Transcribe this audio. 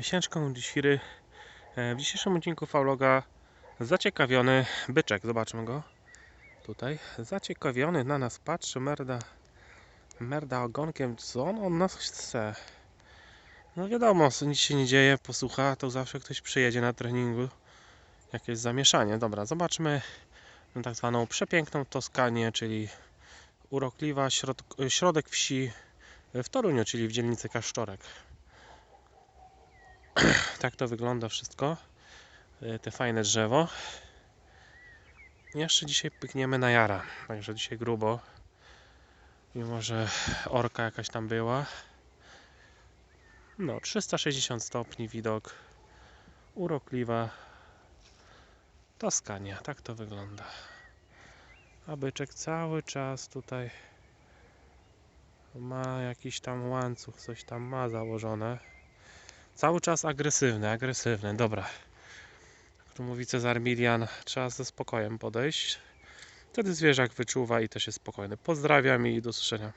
Sięczką Świry. E, W dzisiejszym odcinku Fauloga zaciekawiony byczek. Zobaczmy go. Tutaj. Zaciekawiony na nas patrzy, merda, merda ogonkiem. Co on od nas chce? No wiadomo, nic się nie dzieje, posłucha, to zawsze ktoś przyjedzie na treningu. Jakieś zamieszanie. Dobra, zobaczmy tak zwaną przepiękną Toskanię, czyli urokliwa środ środek wsi w Toruniu, czyli w dzielnicy Kaszczorek. Tak to wygląda wszystko. Y, Te fajne drzewo. Jeszcze dzisiaj pykniemy na jara. Także dzisiaj grubo. Mimo, że orka jakaś tam była. No, 360 stopni widok. Urokliwa Toskania. Tak to wygląda. A byczek cały czas tutaj ma jakiś tam łańcuch, coś tam ma założone. Cały czas agresywny, agresywny, dobra. Jak tu mówi Cezar Milian, trzeba ze spokojem podejść. Wtedy zwierzak wyczuwa i też jest spokojny. Pozdrawiam i do usłyszenia.